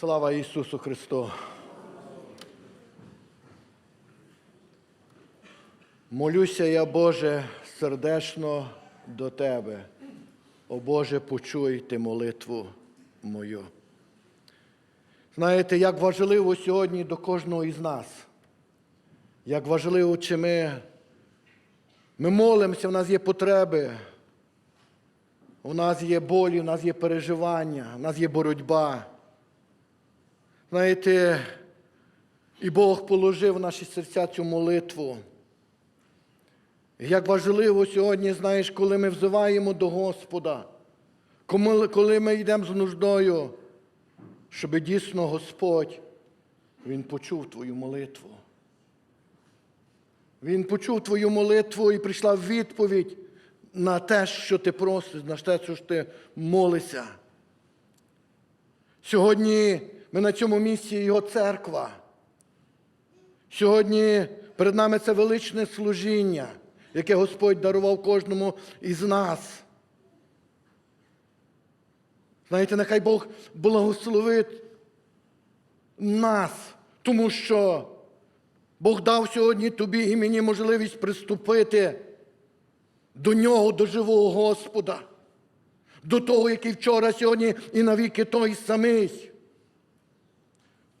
Слава Ісусу Христу! Молюся я, Боже, сердечно до Тебе. О Боже, почуй ти молитву мою. Знаєте, як важливо сьогодні до кожного із нас, як важливо, чи ми, ми молимося, в нас є потреби, у нас є болі, у нас є переживання, у нас є боротьба. Знаєте, і Бог положив в наші серця цю молитву. Як важливо сьогодні, знаєш, коли ми взиваємо до Господа, коли- ми йдемо з нуждою, щоб дійсно Господь, Він почув твою молитву. Він почув твою молитву і прийшла відповідь на те, що ти просиш, на те, що ти молишся. Сьогодні ми на цьому місці Його церква. Сьогодні перед нами це величне служіння, яке Господь дарував кожному із нас. Знаєте, нехай Бог благословить нас, тому що Бог дав сьогодні тобі і мені можливість приступити до нього, до живого Господа, до того, який вчора, сьогодні і навіки той самий.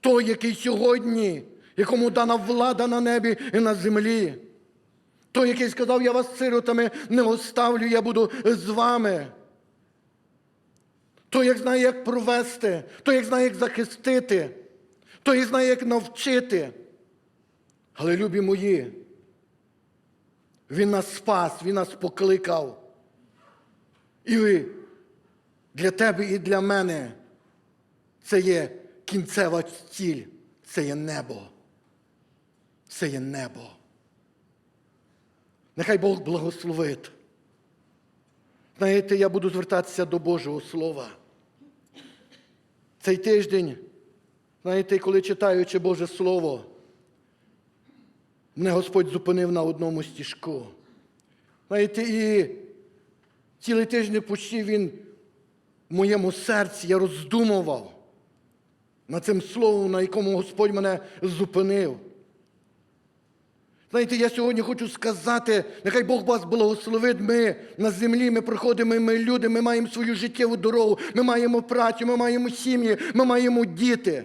Той, який сьогодні, якому дана влада на небі і на землі. Той, який сказав, я вас сиротами не оставлю, я буду з вами. Той, як знає, як провести, той, як знає, як захистити, той, як знає, як навчити. Але, любі мої, Він нас спас, Він нас покликав. І ви, для тебе і для мене це є кінцева ціль, це є небо. Це є небо. Нехай Бог благословить. Знаєте, я буду звертатися до Божого Слова. Цей тиждень, знаєте, коли читаючи Боже Слово, мене Господь зупинив на одному стіжку. Знаєте, і цілий тиждень почти він в моєму серці я роздумував над цим словом, на якому Господь мене зупинив. Знаєте, я сьогодні хочу сказати, нехай Бог вас благословить. Ми на землі, ми проходимо, ми люди, ми маємо свою життєву дорогу, ми маємо працю, ми маємо сім'ї, ми маємо діти.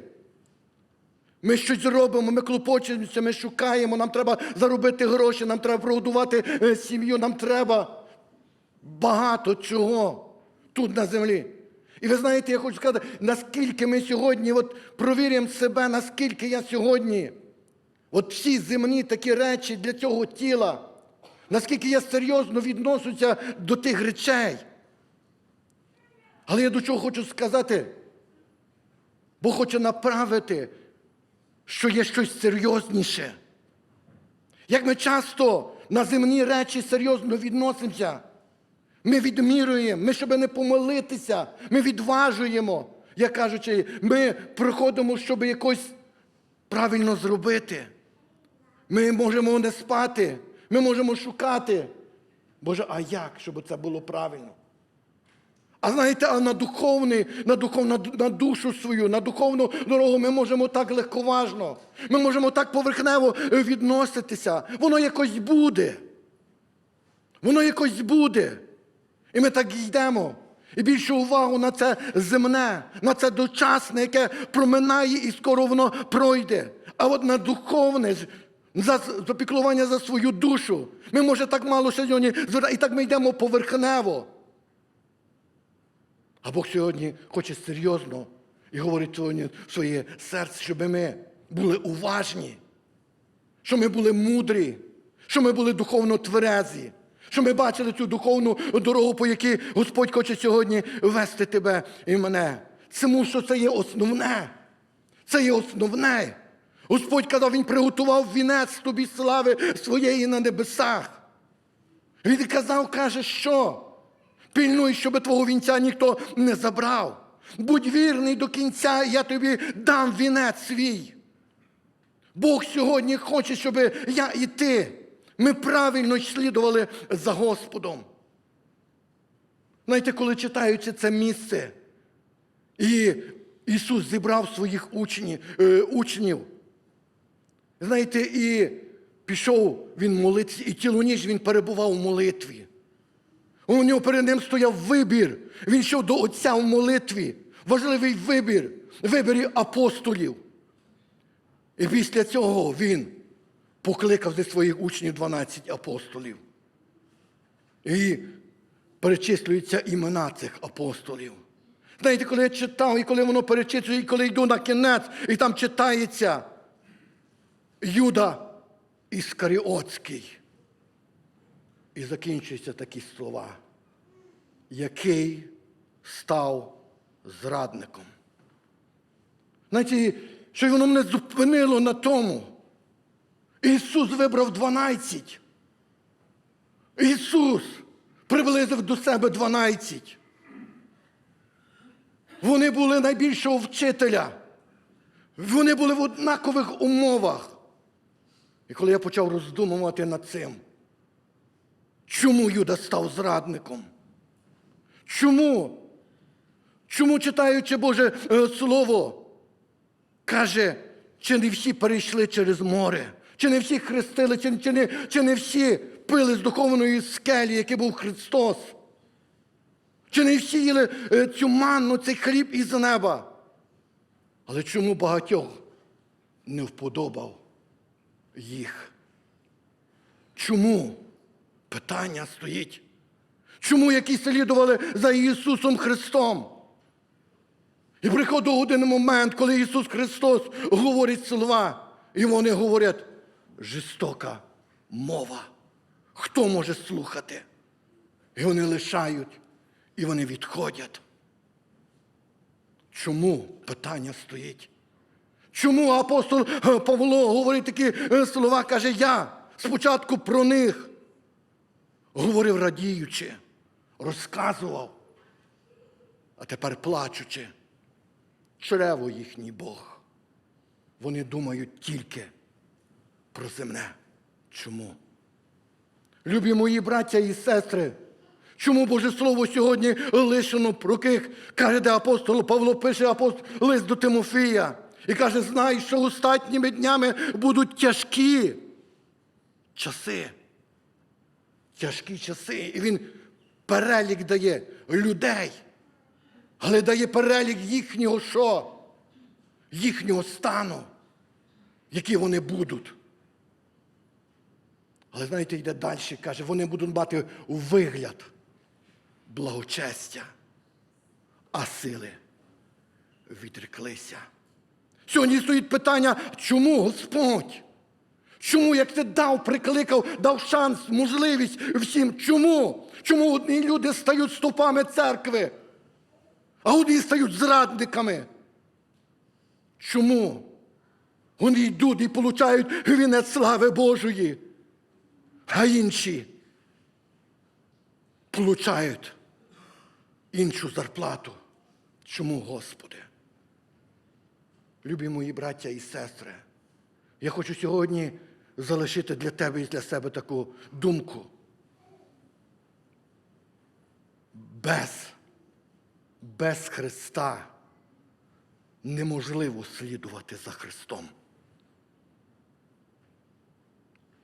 Ми щось робимо, ми клопочемося, ми шукаємо, нам треба заробити гроші, нам треба прогодувати е, сім'ю, нам треба багато чого тут на землі. І ви знаєте, я хочу сказати, наскільки ми сьогодні от провіримо себе, наскільки я сьогодні, от всі земні такі речі для цього тіла, наскільки я серйозно відношуся до тих речей. Але я до чого хочу сказати? Бог хоче направити, що є щось серйозніше. Як ми часто на земні речі серйозно відносимося, ми відмірюємо, ми, щоб не помилитися, ми відважуємо, як кажучи, ми проходимо, щоб якось правильно зробити. Ми можемо не спати, ми можемо шукати. Боже, а як, щоб це було правильно? А знаєте, а на духовний, на, духов, на, на душу свою, на духовну дорогу ми можемо так легковажно, ми можемо так поверхнево е, відноситися. Воно якось буде. Воно якось буде. І ми так йдемо. І більше увагу на це земне, на це дочасне, яке проминає і скоро воно пройде. А от на духовне, за, запіклування за свою душу. Ми, може, так мало сьогодні і так ми йдемо поверхнево. А Бог сьогодні хоче серйозно і говорить сьогодні в своє серце, щоб ми були уважні, щоб ми були мудрі, щоб ми були духовно тверезі, щоб ми бачили цю духовну дорогу, по якій Господь хоче сьогодні вести тебе і мене. Тому що це є основне. Це є основне. Господь казав, Він приготував вінець тобі слави своєї на небесах. Він казав, каже, що? Пильнуй, щоб твого вінця ніхто не забрав. Будь вірний до кінця, і я тобі дам вінець свій. Бог сьогодні хоче, щоб я і ти, ми правильно слідували за Господом. Знаєте, коли читаючи це місце, і Ісус зібрав своїх учнів, е, учнів. Знаєте, і пішов він молитися, і цілу ніч він перебував у молитві. У нього перед ним стояв вибір. Він йшов до Отця в молитві. Важливий вибір, вибір апостолів. І після цього він покликав зі своїх учнів 12 апостолів. І перечислюються імена цих апостолів. Знаєте, коли я читав, і коли воно перечислює, і коли йду на кінець, і там читається Юда Іскаріотський. І закінчуються такі слова, який став зрадником. Знаєте, що воно мене зупинило на тому. Ісус вибрав 12. Ісус приблизив до себе 12. Вони були найбільшого вчителя. Вони були в однакових умовах. І коли я почав роздумувати над цим, чому Юда став зрадником? Чому? Чому, читаючи Боже е, Слово, каже, чи не всі перейшли через море, чи не всі хрестили, чи, чи, не, чи не всі пили з духовної скелі, який був Христос? Чи не всі їли е, цю манну, цей хліб із неба? Але чому багатьох не вподобав їх? Чому? Питання стоїть. Чому які слідували за Ісусом Христом? І приходив один момент, коли Ісус Христос говорить слова, і вони говорять жорстока мова. Хто може слухати? І вони лишають, і вони відходять. Чому питання стоїть? Чому апостол е, Павло говорить такі е, слова, каже, я спочатку про них говорив радіючи, розказував, а тепер плачучи. Чрево їхній Бог. Вони думають тільки про земне. Чому? Любі мої браття і сестри, чому Боже Слово сьогодні лишено про ких, каже, де апостол Павло пише апостол, лист до Тимофія і каже, знай, що останніми днями будуть тяжкі часи. Тяжкі часи. І він перелік дає людей, але дає перелік їхнього що? Їхнього стану, які вони будуть. Але знаєте, йде далі, каже, вони будуть мати вигляд благочестя, а сили відреклися. Сьогодні стоїть питання, чому Господь? Чому, як ти дав, прикликав, дав шанс, можливість всім? Чому? Чому одні люди стають стопами церкви, а одні стають зрадниками? Чому? Вони йдуть і получають вінець слави Божої, а інші получають іншу зарплату. Чому, Господи? Любі мої браття і сестри, я хочу сьогодні залишити для тебе і для себе таку думку. Без, без Христа неможливо слідувати за Христом.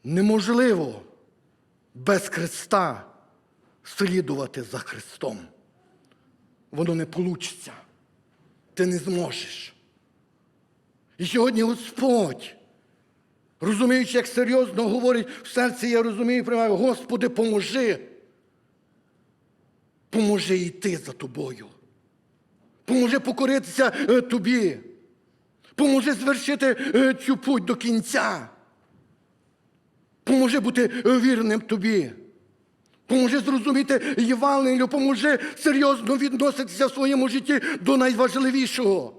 Неможливо без Христа слідувати за Христом. Воно не вийде. Ти не зможеш. І сьогодні Господь, розуміючи, як серйозно говорить в серці, я розумію, приймаю, Господи, поможи. Поможи йти за тобою. Поможи покоритися е, тобі. Поможи звершити е, цю путь до кінця. Поможи бути е, вірним тобі. Поможи зрозуміти Євангелію, поможи серйозно відноситися в своєму житті до найважливішого.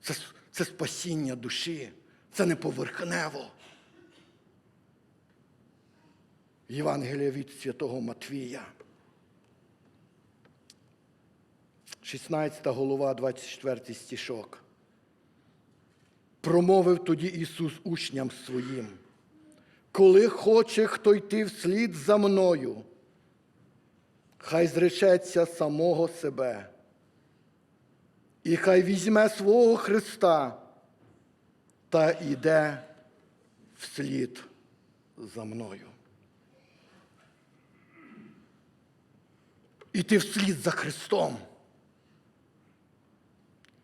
Це, це спасіння душі, це не поверхнево. Євангелія від святого Матвія. 16 голова, 24 стішок. Промовив тоді Ісус учням своїм. Коли хоче хто йти вслід за мною, хай зречеться самого себе і хай візьме свого Христа та йде вслід за мною. Іти вслід за Христом.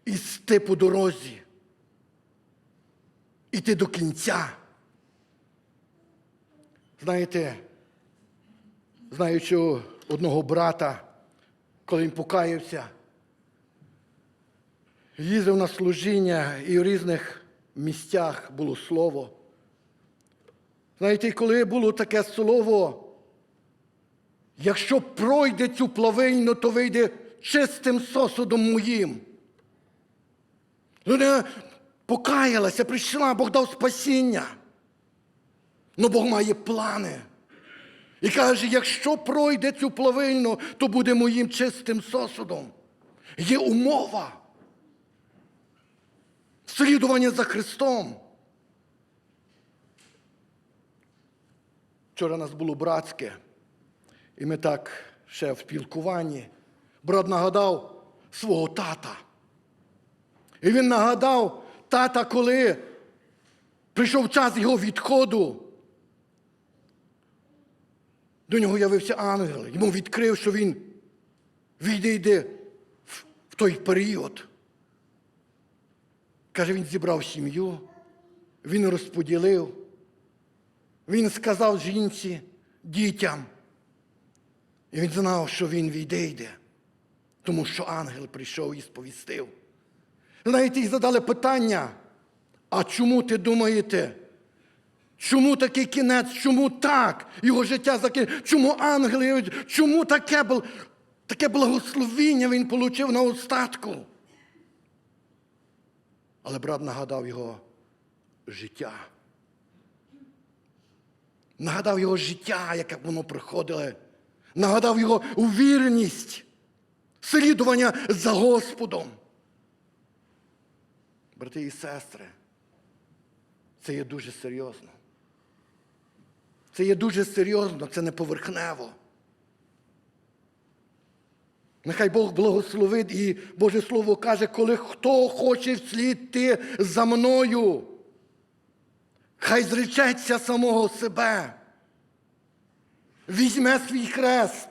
Істи по дорозі. Іти до кінця. Знаєте, знаючи одного брата, коли він покаявся, їздив на служіння і в різних місцях було слово. Знаєте, коли було таке слово, якщо пройде цю плавильну, то вийде чистим сосудом моїм. Людина покаялася, прийшла, Бог дав спасіння. Ну Бог має плани. І каже, якщо пройде цю плавильну, то буде моїм чистим сосудом. Є умова. Слідування за Христом. Вчора нас було братське, і ми так ще в спілкуванні. Брат нагадав свого тата. І він нагадав тата, коли прийшов час його відходу. До нього явився ангел, йому відкрив, що він війде йде в, той період. Каже, він зібрав сім'ю, він розподілив, він сказав жінці, дітям. І він знав, що він війде йде, тому що ангел прийшов і сповістив. Знаєте, і задали питання, а чому ти думаєте? Чому такий кінець? Чому так? Його життя закінчилось? Чому ангели? Чому таке, бл- таке благословіння він отримав на остатку? Але брат нагадав його життя. Нагадав його життя, яке воно проходило. Нагадав його увіреність, слідування за Господом. Брати і сестри, це є дуже серйозно. Це є дуже серйозно, це не поверхнево. Нехай Бог благословить і Боже Слово каже, коли хто хоче вслід йти за мною, хай зречеться самого себе, візьме свій хрест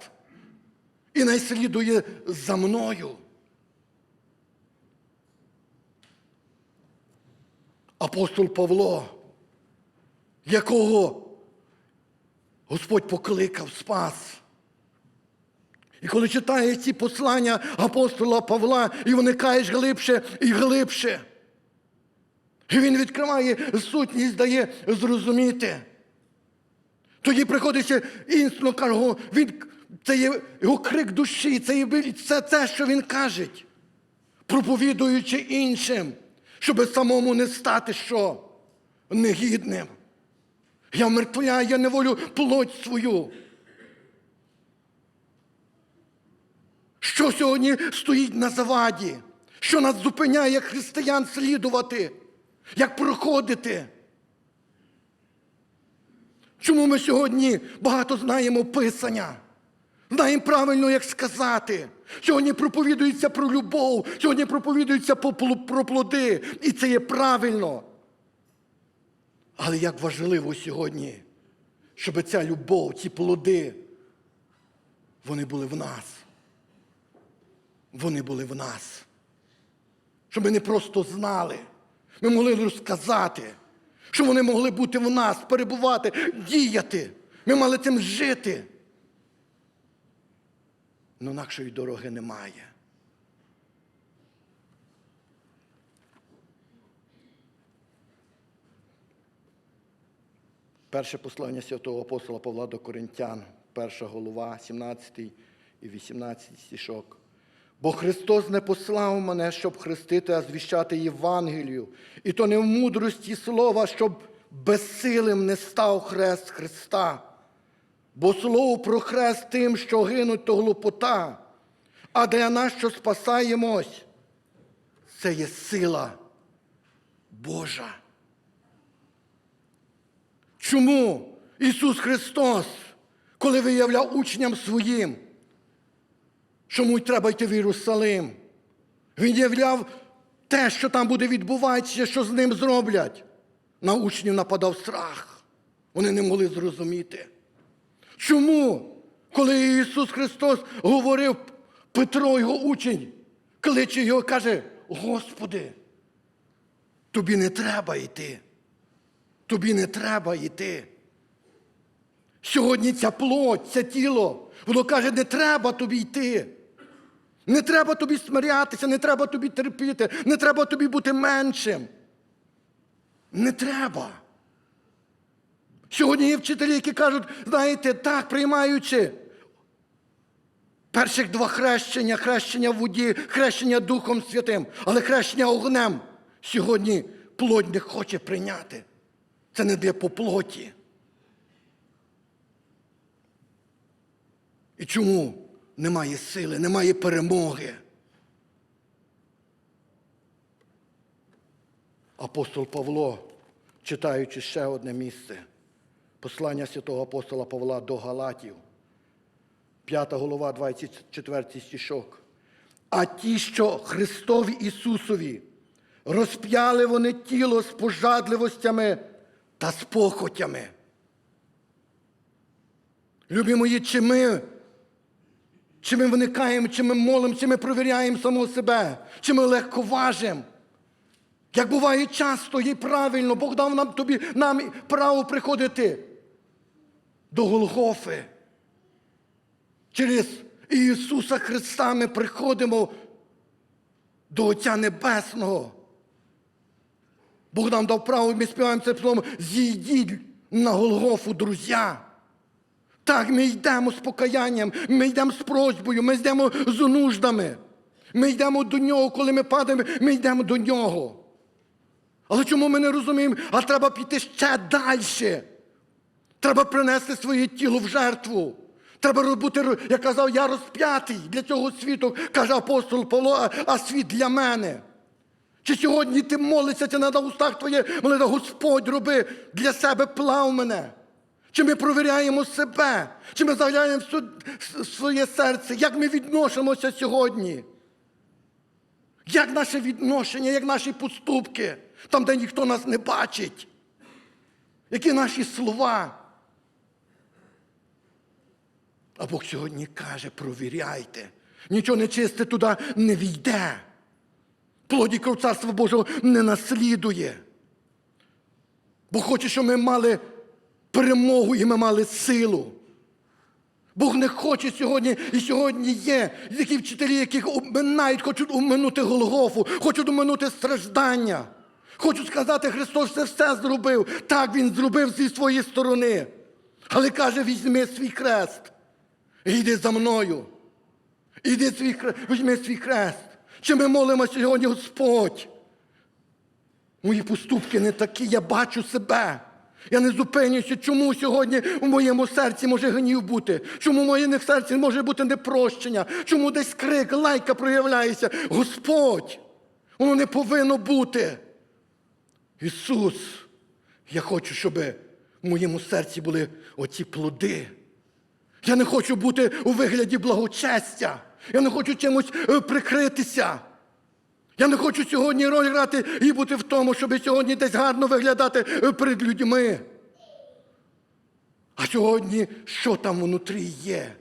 і найслідує за мною. Апостол Павло, якого Господь покликав, спас. І коли читає ці послання апостола Павла, і вникаєш глибше і глибше. І він відкриває сутність, дає зрозуміти. Тоді приходиться інстинктно каже, «О, він, це є його крик душі, це є це те, що він каже, проповідуючи іншим, щоб самому не стати що? Негідним. Я вмертвляю, я не волю плоть свою. Що сьогодні стоїть на заваді? Що нас зупиняє як християн слідувати? Як проходити? Чому ми сьогодні багато знаємо Писання? Знаємо правильно, як сказати. Сьогодні проповідується про любов, сьогодні проповідується по- про плоди. І це є правильно. Але як важливо сьогодні, щоб ця любов, ці плоди, вони були в нас. Вони були в нас. Щоб ми не просто знали, ми могли розказати, щоб вони могли бути в нас, перебувати, діяти. Ми мали цим жити. Ну, інакшої дороги немає. Перше послання святого апостола Павла до Коринтян, перша голова, 17 і 18 стішок. Бо Христос не послав мене, щоб хрестити, а звіщати Євангелію. І то не в мудрості слова, щоб безсилим не став хрест Христа. Бо слово про хрест тим, що гинуть, то глупота, а для нас, що спасаємось, це є сила Божа. Чому Ісус Христос, коли виявляв учням своїм, що йому треба йти в Єрусалим, Він являв те, що там буде відбуватися, що з ним зроблять. На учнів нападав страх. Вони не могли зрозуміти. Чому, коли Ісус Христос говорив Петро, його учень, кличе його, каже: Господи, тобі не треба йти. Тобі не треба йти. Сьогодні ця плоть, це тіло, воно каже, не треба тобі йти. Не треба тобі смирятися, не треба тобі терпіти, не треба тобі бути меншим. Не треба. Сьогодні є вчителі, які кажуть, знаєте, так, приймаючи перших два хрещення, хрещення в воді, хрещення Духом Святим, але хрещення огнем сьогодні плоть не хоче прийняти. Це не для по плоті. І чому немає сили, немає перемоги? Апостол Павло, читаючи ще одне місце, послання святого апостола Павла до Галатів, 5 голова, 24 стішок. А ті, що Христові Ісусові, розп'яли вони тіло з пожадливостями та з похотями. Любі мої, чи ми, чи ми виникаємо, чи ми молимо, чи ми провіряємо самого себе, чи ми легковажимо. Як буває часто і правильно, Бог дав нам тобі нам право приходити до Голгофи. Через Ісуса Христа ми приходимо до Отця Небесного. Бог нам дав право, ми співаємо це псалом, зійдіть на Голгофу, друзі. Так, ми йдемо з покаянням, ми йдемо з просьбою, ми йдемо з нуждами. Ми йдемо до нього, коли ми падаємо, ми йдемо до нього. Але чому ми не розуміємо, а треба піти ще далі? Треба принести своє тіло в жертву. Треба бути, як казав, я розп'ятий для цього світу, каже апостол Павло, а світ для мене. Чи сьогодні ти молишся, це на устах твоє, молитва, Господь роби для себе плав мене. Чи ми провіряємо себе, чи ми заглядаємо в своє серце, як ми відносимося сьогодні? Як наше відношення, як наші поступки, там, де ніхто нас не бачить? Які наші слова? А Бог сьогодні каже, провіряйте. Нічого нечисте туди не війде. Плоді кров Царства Божого не наслідує. Бог хоче, щоб ми мали перемогу і ми мали силу. Бог не хоче сьогодні, і сьогодні є такі вчителі, яких обминають, хочуть уминути Голгофу, хочуть уминути страждання. Хочуть сказати, Христос це все зробив. Так Він зробив зі своєї сторони. Але каже, візьми свій хрест. І йди за мною. Іди свій хрест, візьми свій хрест. Чи ми молимо сьогодні, Господь? Мої поступки не такі, я бачу себе. Я не зупинююся, чому сьогодні в моєму серці може гнів бути, чому в моєму серці може бути непрощення, чому десь крик, лайка проявляється. Господь, воно не повинно бути. Ісус, я хочу, щоб в моєму серці були оці плоди. Я не хочу бути у вигляді благочестя. Я не хочу чимось е, прикритися. Я не хочу сьогодні роль грати і бути в тому, щоб сьогодні десь гарно виглядати е, перед людьми. А сьогодні що там внутрі є?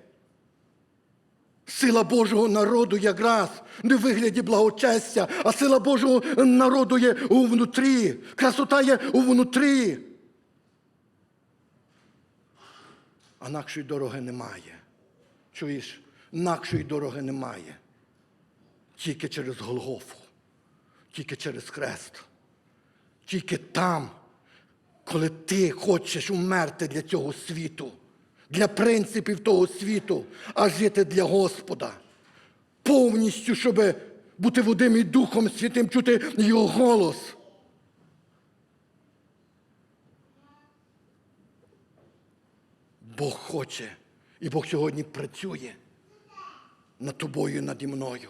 Сила Божого народу якраз не в вигляді благочестя, а сила Божого народу є у внутрі. Красота є у внутрі. А інакшої дороги немає. Чуєш, інакшої дороги немає. Тільки через Голгофу, тільки через хрест. Тільки там, коли ти хочеш умерти для цього світу, для принципів того світу, а жити для Господа. Повністю, щоб бути водим і Духом Святим, чути його голос. Бог хоче, і Бог сьогодні працює над тобою наді мною.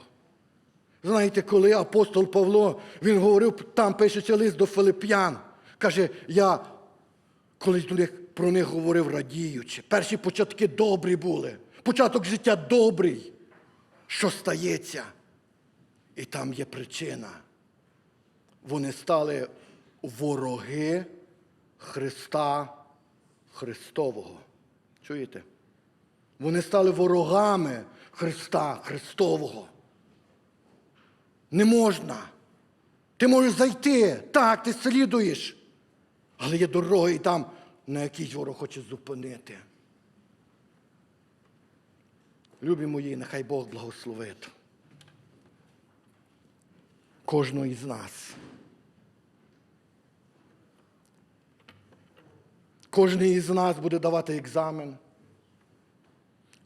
Знаєте, коли апостол Павло, він говорив, там пишеться лист до Филип'ян, каже, я колись до них, про них говорив радіючи. Перші початки добрі були, початок життя добрий. Що стається? І там є причина. Вони стали вороги Христа Христового. Чуєте? Вони стали ворогами Христа Христового. Не можна. Ти можеш зайти, так, ти слідуєш. Але є дороги там, на якій ворог хоче зупинити. Любі мої, нехай Бог благословить кожного із нас. Кожен із нас буде давати екзамен.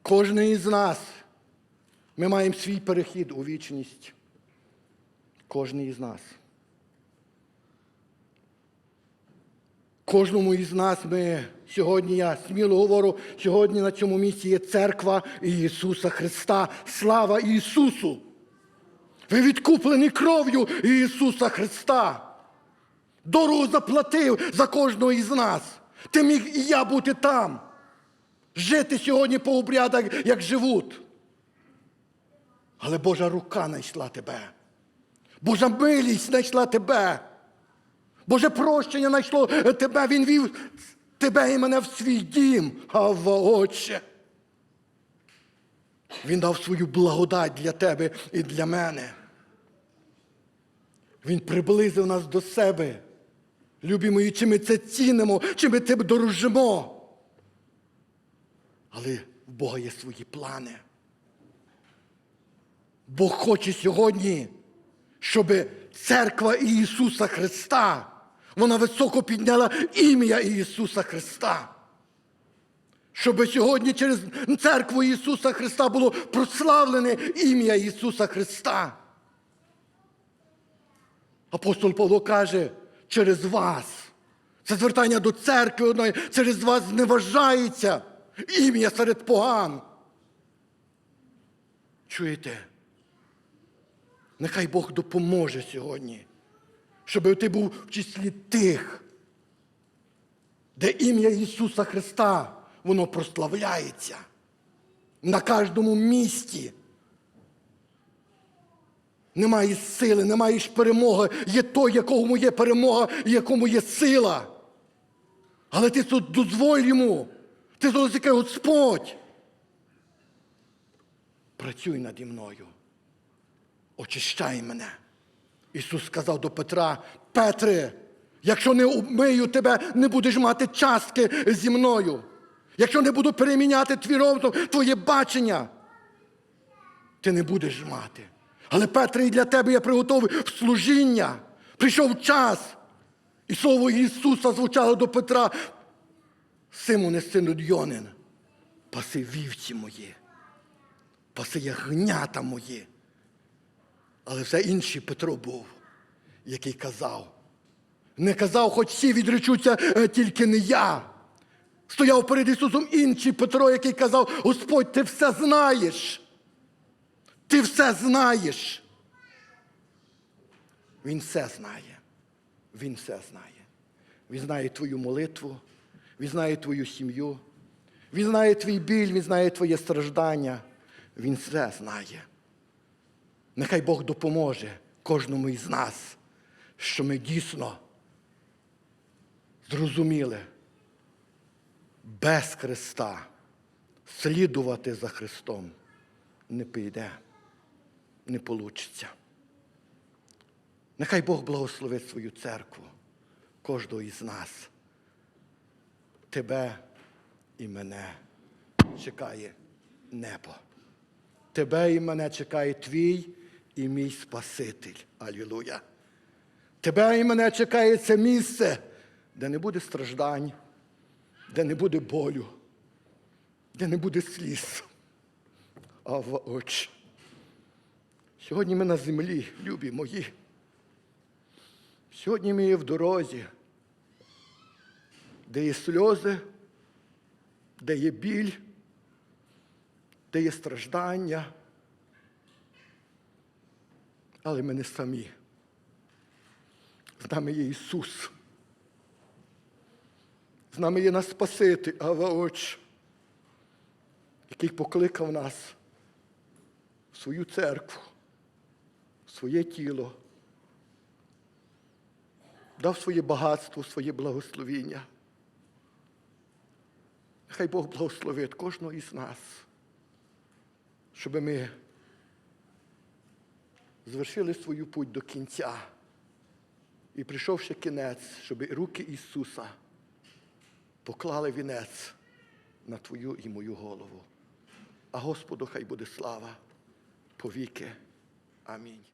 Кожен із нас. Ми маємо свій перехід у вічність. Кожен із нас. Кожному із нас ми сьогодні, я сміло говорю, сьогодні на цьому місці є церква Ісуса Христа. Слава Ісусу! Ви відкуплені кров'ю Ісуса Христа. Дорогу заплатив за кожного із нас. Ти міг і я бути там. Жити сьогодні по обрядах, як живуть. Але Божа рука знайшла тебе. Божа милість знайшла тебе. Боже прощення знайшло тебе. Він вів тебе і мене в свій дім, Авва, Отче. Він дав свою благодать для тебе і для мене. Він приблизив нас до себе. Любі мої, чи ми це цінимо, чи ми цим дорожимо. Але в Бога є свої плани. Бог хоче сьогодні, щоб церква Ісуса Христа, вона високо підняла ім'я Ісуса Христа. Щоб сьогодні через церкву Ісуса Христа було прославлене ім'я Ісуса Христа. Апостол Павло каже, через вас. Це звертання до церкви одної, через вас зневажається ім'я серед поган. Чуєте? Нехай Бог допоможе сьогодні, щоб ти був в числі тих, де ім'я Ісуса Христа, воно прославляється на кожному місці. Немає сили, немає перемоги. Є той, якому є перемога і якому є сила. Але ти тут дозволь йому. Ти тут Господь. Працюй наді мною. Очищай мене. Ісус сказав до Петра, Петре, якщо не обмию тебе, не будеш мати частки зі мною. Якщо не буду переміняти твій розум, твоє бачення, ти не будеш мати. Але Петре, і для тебе я приготовив служіння. Прийшов час. І слово Ісуса звучало до Петра. Симоне, сину Дйонин, паси вівці мої, паси ягнята мої. Але все інший Петро був, який казав. Не казав, хоч всі відречуться, е, тільки не я. Стояв перед Ісусом інший Петро, який казав, Господь, ти все знаєш. Ти все знаєш. Він все знає. Він все знає. Він знає твою молитву, він знає твою сім'ю, він знає твій біль, він знає твоє страждання. Він все знає. Нехай Бог допоможе кожному із нас, що ми дійсно зрозуміли без Христа слідувати за Христом не піде, не получиться. Нехай Бог благословить свою церкву, кожного із нас. Тебе і мене чекає небо. Тебе і мене чекає твій і мій Спаситель. Алілуя. Тебе і мене чекає це місце, де не буде страждань, де не буде болю, де не буде сліз. А в очі. Сьогодні ми на землі, любі мої. Сьогодні ми є в дорозі, де є сльози, де є біль, де є страждання. Але ми не самі. З нами є Ісус. З нами є нас Спаситель, Аваоч, який покликав нас в свою церкву, в своє тіло, дав своє багатство, своє благословіння. Хай Бог благословить кожного із нас, щоб ми звершили свою путь до кінця. І прийшовши кінець, щоб руки Ісуса поклали вінець на Твою і мою голову. А Господу хай буде слава повіки. Амінь.